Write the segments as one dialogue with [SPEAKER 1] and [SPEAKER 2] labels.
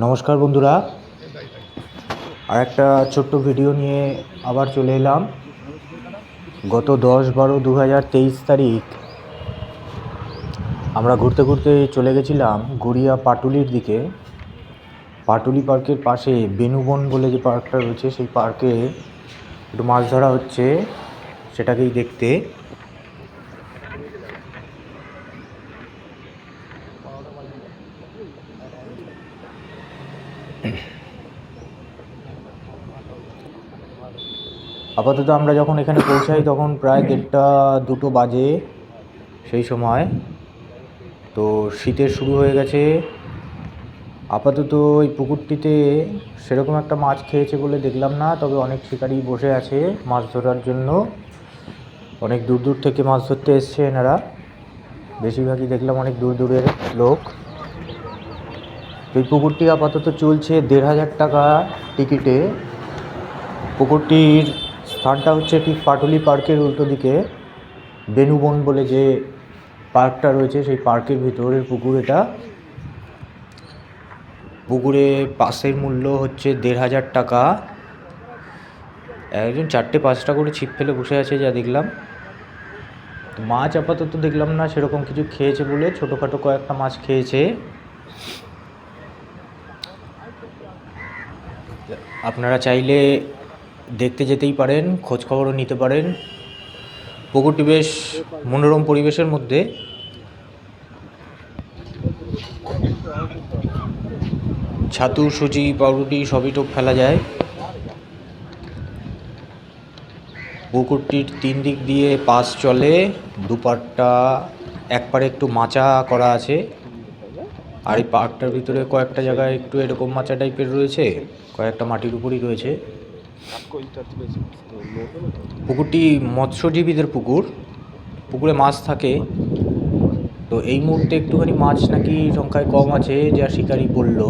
[SPEAKER 1] নমস্কার বন্ধুরা। আর একটা ছোট্ট ভিডিও নিয়ে আবার চলে এলাম। গত দশ বারো দু হাজার তেইশ তারিখ আমরা ঘুরতে ঘুরতে চলে গেছিলাম গড়িয়া পাটুলির দিকে। পাটুলি পার্কের পাশে বেনুবন বলে যে পার্কটা রয়েছে, সেই পার্কে একটু মাছ ধরা হচ্ছে, সেটাকেই দেখতে। আপাতত আমরা যখন এখানে পৌঁছাই, তখন প্রায় দেড়টা, দুটো বাজে সেই সময়। তো শীতের শুরু হয়ে গেছে। আপাতত ওই পুকুরটিতে সেরকম একটা মাছ খেয়েছে বলে দেখলাম না, তবে অনেক শিকারি বসে আছে মাছ ধরার জন্য। অনেক দূর দূর থেকে মাছ ধরতে এসছে এনারা। বেশিরভাগই দেখলাম অনেক দূর দূরের লোক। এই পুকুরটি আপাতত চলছে দেড় হাজার টাকা টিকিটে। পুকুরটির স্থানটা হচ্ছে ঠিক পাটুলি পার্কের উল্টো দিকে। বেনুবন বলে যে পার্কটা রয়েছে, সেই পার্কের ভিতরের পুকুর এটা। পুকুরে পাসের মূল্য হচ্ছে দেড় হাজার টাকা। একজন চারটে পাঁচটা করে ছিপ ফেলে বসে আছে, যা দেখলাম। মাছ আপাতত দেখলাম না, সেরকম কিছু খেয়েছে বলে ছোটোখাটো কয়েকটা মাছ খেয়েছে। আপনারা চাইলে দেখতে যেতেই পারেন খোঁজ খবরও নিতে পারেন। পুকুরটি বেশ মনোরম পরিবেশের মধ্যে। ছাতু, সুজি, পাউরুটি সবই টোপ ফেলা যায়। পুকুরটির তিন দিক দিয়ে পাস চলে, দুপাটটা এক পারে একটু মাচা করা আছে। আর এই পার্কটার ভিতরে কয়েকটা জায়গায় একটু এরকম মাচা টাইপের রয়েছে, কয়েকটা মাটির উপরই রয়েছে। পুকুরটি মৎস্যজীবীদের পুকুর, পুকুরে মাছ থাকে। তো এই মুহূর্তে একটুখানি মাছ নাকি সংখ্যায় কম আছে যা শিকারি বলল।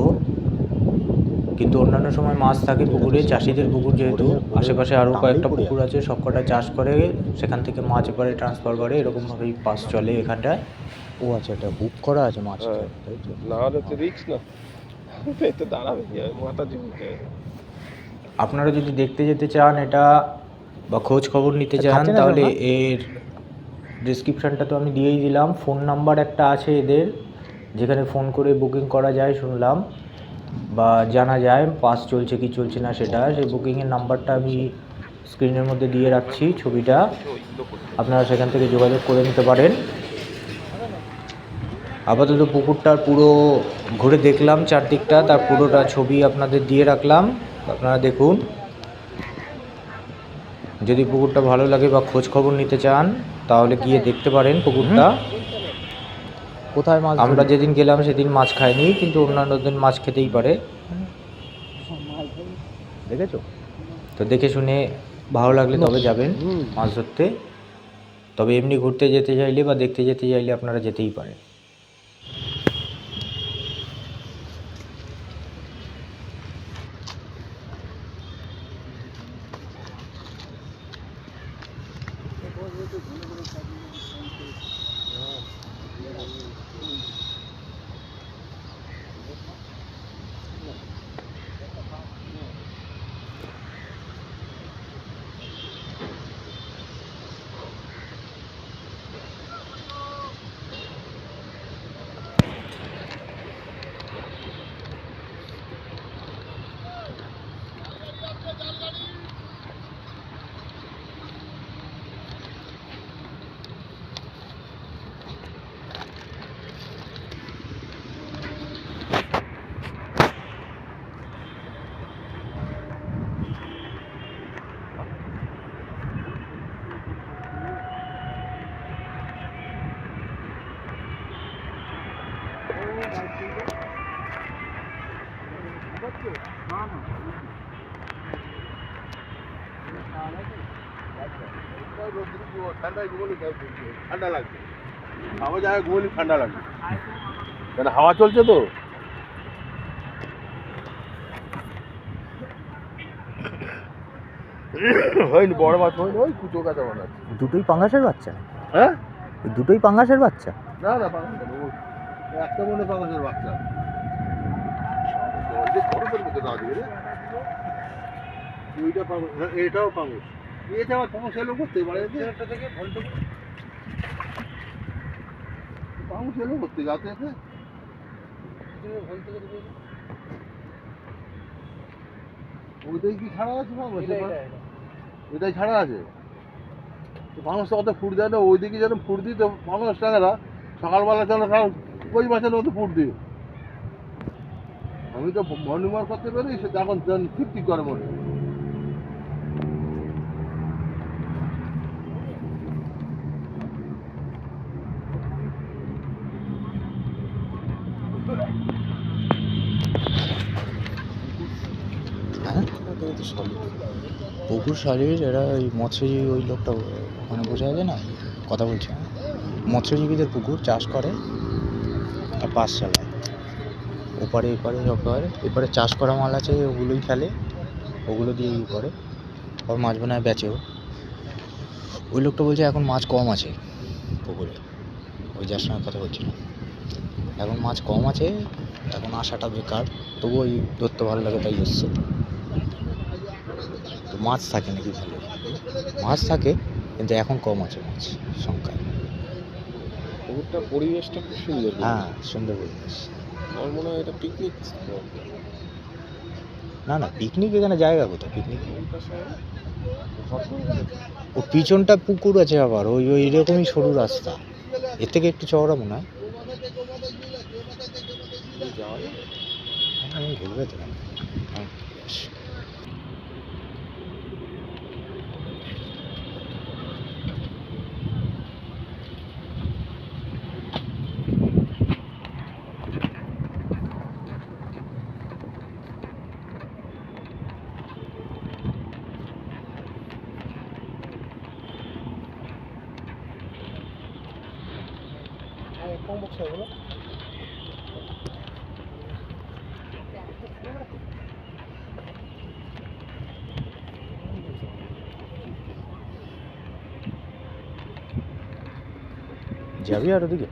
[SPEAKER 1] কিন্তু অন্যান্য সময় মাছ থাকে পুকুরে, চাষিদের পুকুর যেহেতু, আশেপাশে আরও কয়েকটা পুকুর আছে সব কটা চাষ করে সেখান থেকে মাছ এবারে ট্রান্সফার করে, এরকমভাবেই পাস চলে এখানটায়। ও আচ্ছা এটা বুক করা আছে মাছ
[SPEAKER 2] হ্যাঁ। না হলে তো রিক্স না। পেতে দাঁড়াবে? মাথা ঝুঁকে
[SPEAKER 1] আপনারা যদি দেখতে যেতে চান এটা বা খোঁজ খবর নিতে চান তাহলে এর ডিসক্রিপশানটা তো আমি দিয়েই দিলাম। ফোন নাম্বার একটা আছে এদের যেখানে ফোন করে বুকিং করা যায় শুনলাম। বা জানা যায় পাস চলছে কি চলছে না সেটা সেই বুকিংয়ের নাম্বারটা আমি স্ক্রিনের মধ্যে দিয়ে রাখছি ছবিটা। আপনারা সেখান থেকে যোগাযোগ করে নিতে পারেন। আপাতত পুকুরটার পুরো ঘুরে দেখলাম চারদিকটা তার পুরোটা ছবি আপনাদের দিয়ে রাখলাম। আপনারা দেখুন। যদি পুকুরটা ভালো লাগে বা খোঁজ খবর নিতে চান তাহলে গিয়ে দেখতে পারেন পুকুরটা।
[SPEAKER 3] কোথায় মাছ
[SPEAKER 1] আমরা যেদিন গেলাম সেদিন মাছ খাইনি কিন্তু অন্যান্য দিন মাছ খেতেই পারে।
[SPEAKER 3] দেখেছ?
[SPEAKER 1] তো দেখে শুনে ভালো লাগলে তবে যাবেন মাছ ধরতে। তবে এমনি ঘুরতে যেতে চাইলে বা দেখতে যেতে চাইলে আপনারা যেতেই পারেন
[SPEAKER 2] ঠান্ডায় ঘুমোলে ঠান্ডা লাগবে হাওয়া ঘুমোলে ঠান্ডা লাগবে কেন হাওয়া চলছে তো হয়নি বড় মাছ হয়নি ওই কুচো কাঁচা মাছ
[SPEAKER 1] দুটোই পাঙ্গাসের বাচ্চা?
[SPEAKER 2] হ্যাঁ?
[SPEAKER 1] দুটোই পাঙ্গাসের বাচ্চা?
[SPEAKER 2] না না পাঙ্গাস না, ওই একটা মনে পাঙ্গাসের বাচ্চা। বরফের মধ্যে না দিয়ে রে ওইটা হ্যাঁ, এটাও পাঙ্গুস এটা আবার পাঙ্গুস এলো করতে পারে থেকে ভল্ট পাঙ্গুস এলো করতে যাতে এতে ওইটাই কি ছাড়া আছে পাঙ্গুস এটাই ছাড়া আছে। তো পাঙ্গুসটা অত ফুট দেয় না ওইদিকে যেন ফুট দিই তো পাঙ্গুস টাকারা সকালবেলা যেন কই মাছের মতো ফুট দিয়ে। আমি তো মর্নিং ওয়াক করতে পারি সে ঠিক ঠিক করে মনে হ্যাঁ?
[SPEAKER 1] পুকুর শালির এরা ওই মৎস্যজীবী, ওই লোকটা, ওখানে বসে আছে না? কথা বলছে। মৎস্যজীবীদের পুকুর চাষ করে। আর পাশ চালায়। ওপারে, এপারে সব করে। এপারে চাষ করা মাল আছে, ওগুলোই ফেলে। ওগুলো দিয়ে ই করে। আর মাছ বানায় বেচেও ওই লোকটা বলছে, এখন মাছ কম আছে পুকুরে। ওই যার সঙ্গে কথা বলছিলাম এখন মাছ কম আছে, এখন আসাটা বেকার। তবু ওই ধরতে ভালো লাগে, তাই এসছে। তো মাছ থাকে নাকি ভালো? মাছ থাকে, কিন্তু এখন কম আছে মাছ সংখ্যায়।
[SPEAKER 4] পুকুরটা পরিবেশটা খুব সুন্দর
[SPEAKER 1] হ্যাঁ সুন্দর পরিবেশ।
[SPEAKER 4] আমার মনে হয় এটা পিকনিক
[SPEAKER 1] না না পিকনিক এখানে জায়গা কোথায়? পিকনিক ও পিছনটা পুকুর আছে আবার ওই ওই এরকমই সরু রাস্তা। এর থেকে একটু চওড়া মনে হয়। আমি ঘুরবে তো হ্যাঁ, বেশ। যাবি আর ওদিকে